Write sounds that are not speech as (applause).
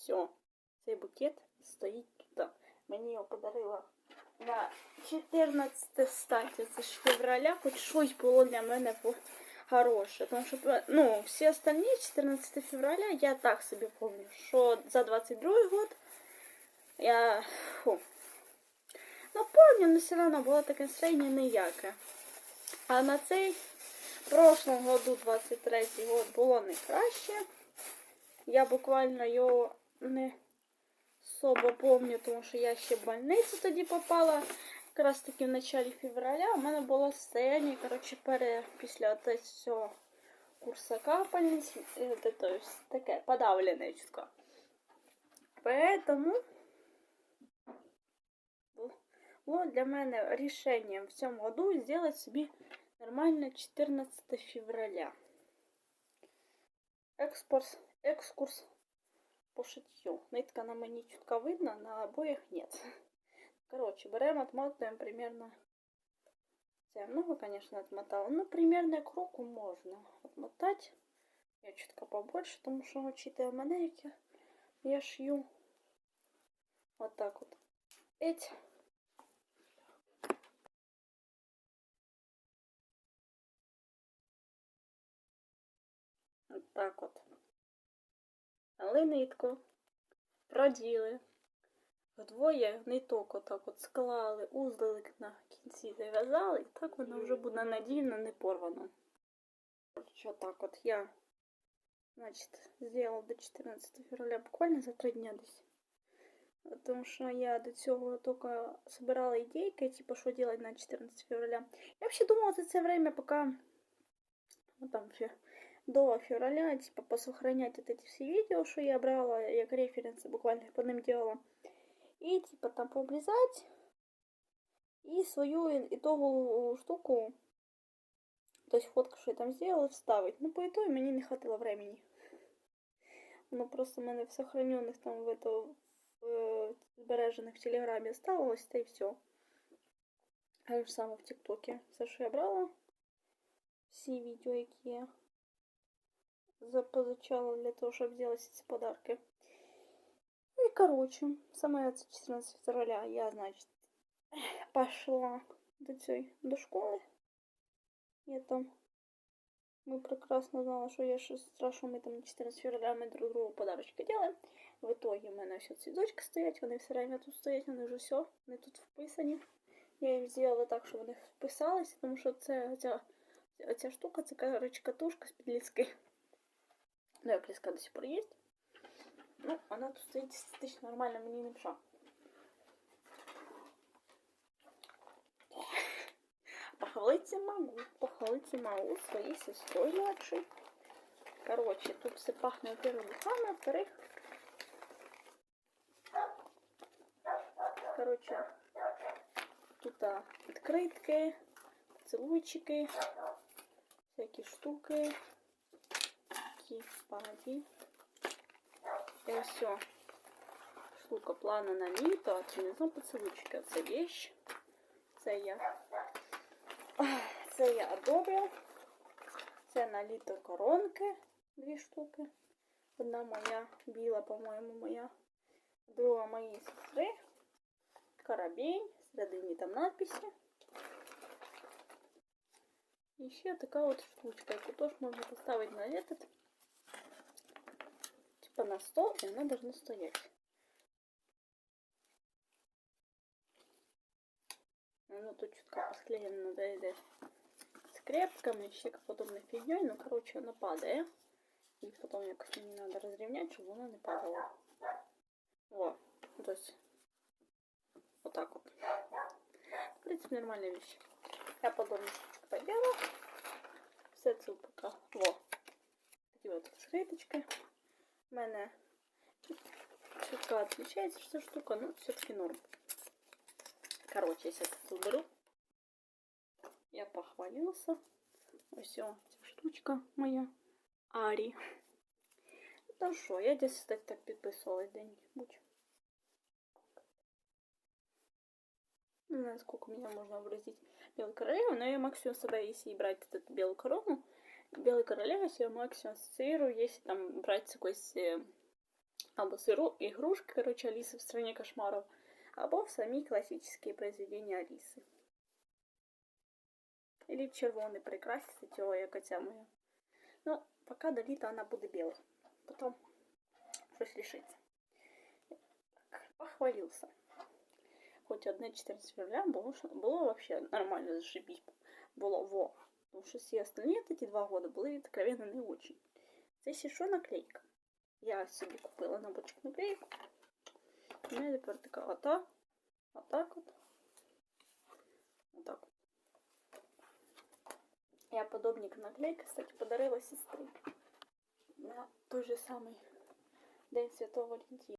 Все, цей букет стоїть тут. Мені його подарила на 14 статі, це ж февраля, хоч щось було для мене хороше. Тому що, ну, всі остальні 14 февраля я так собі пам'ятаю, що за 22 год я, фу, ну, помню, але все одно було таке настроєння ніяке. А на цей в прошлом году, 23 год, було не краще. Я буквально його не особо помню, тому що я ще в больницю тоді попала. Якраз таки в началі февраля у мене було состояние, коротше, пере, після от цього курсу капельниць, е, те- то есть таке подавлене чутко. Поэтому було для мене рішенням в цьому году зробити собі нормально 14 февраля. Експорс, екскурс по шитью. Нитка на мені чутко видно, на обоях нет. Короче, берем, отмотаем примерно. Я много, конечно, отмотала. но примерно к руку можно отмотать. Я чутка побольше, потому что, учитывая манейки, я шью вот так вот. Эть. Вот так вот. Але нитку проділи. Вдвоє ниток отак от склали, узлик на кінці зав'язали, і так воно вже буде надійно, не порвано. Що так от я, значить, зробила до 14 февраля, буквально за три дня десь. Тому що я до цього тільки збирала ідейки, типу, що робити на 14 февраля. Я взагалі думала за це время, поки ну, там, до февраля, типа, посохранять вот эти все видео, что я брала, як референсы буквально по ним делала. И, типа, там пообрезать. И свою итоговую штуку, то есть фотку, что я там сделала, вставить. Ну, по итогу мне не хватило времени. Ну, просто в мене в сохраненных там в это, в э, збережених в Телеграмі осталось, та й все. А ж саме в ТикТоке. Все, що я брала. Всі відео, які я запозичала для того, щоб зробити ці подарки. Ну и, короче, саме це 14 февраля я, значит, (laughs) пошла до цієї, до школи. Я там, ми прекрасно знали, що я щось страшно, ми там на 14 февраля ми друг другу подарочки делаем. В итоге в мене все цвіточки стоять, вони все время тут стоять, вони вже все, вони тут вписані. Я їм зробила так, щоб вони вписалися, тому що це ця, ця штука, це короче, катушка з підліски. Ну, як ліска до сих пор є. Ну, вона тут стоїть естетично нормально, мені не мша. Похвалиться могу, похвалиться могу своей сестрой младшей. Короче, тут все пахнет, во-первых, духами, во-вторых, короче, тут а, открытки, поцелуйчики, всякие штуки, такі паді. І все. Штука плана на літо, а це не знаю поцелуйчики, це вещь. Це я. Ах, Це я одобрив. Це на літо коронки. Дві штуки. Одна моя біла, по-моєму, моя. Друга моєї сестри. Карабінь. Всередині там надписи. І ще така от штучка, яку теж можна поставити на этот типа на стол, и она должна стоять. Ну, тут чутка посклеено надо идет скрепками, еще подобной фигней, ну, короче, она падает. И потом якось мені надо разровнять, чтобы она не падала. Во, ну, то есть, вот так вот. В принципе, нормальная вещь. Я штучку поделала. Все це пока. Во. Такі от скрипочки. У мене чутка отличается что штука, но все-таки норм. Короче, я сейчас уберу. Я похвалился. Все, штучка моя. Арі. Ну що, я десь кстати, так підписувалась день-нибудь. Не знаю, сколько меня можно образить белой королевы, но я максимум себя, если брать эту белую корону, белой королевы я максимум ассоциирую, если там брать такой с Або сиру ігрушки, короче, Алисы в стране кошмаров, або самі классические произведения Алисы. Или червоний прикраситься цього, як оця моя. Ну, поки до літа вона буде біла. Потім щось рішиться. Так, похвалився. Хоч одне 14 февраля було, що- було вообще нормально зашибись. Було во. Потому что все остальные эти два года были откровенно не очень. Здесь еще наклейка. Я себе купила на набочек наклейку. У меня теперь такая вот так, вот так вот. Вот так вот. Я подобник наклейки, кстати, подарила сестре. На той же самый День Святого Валентина.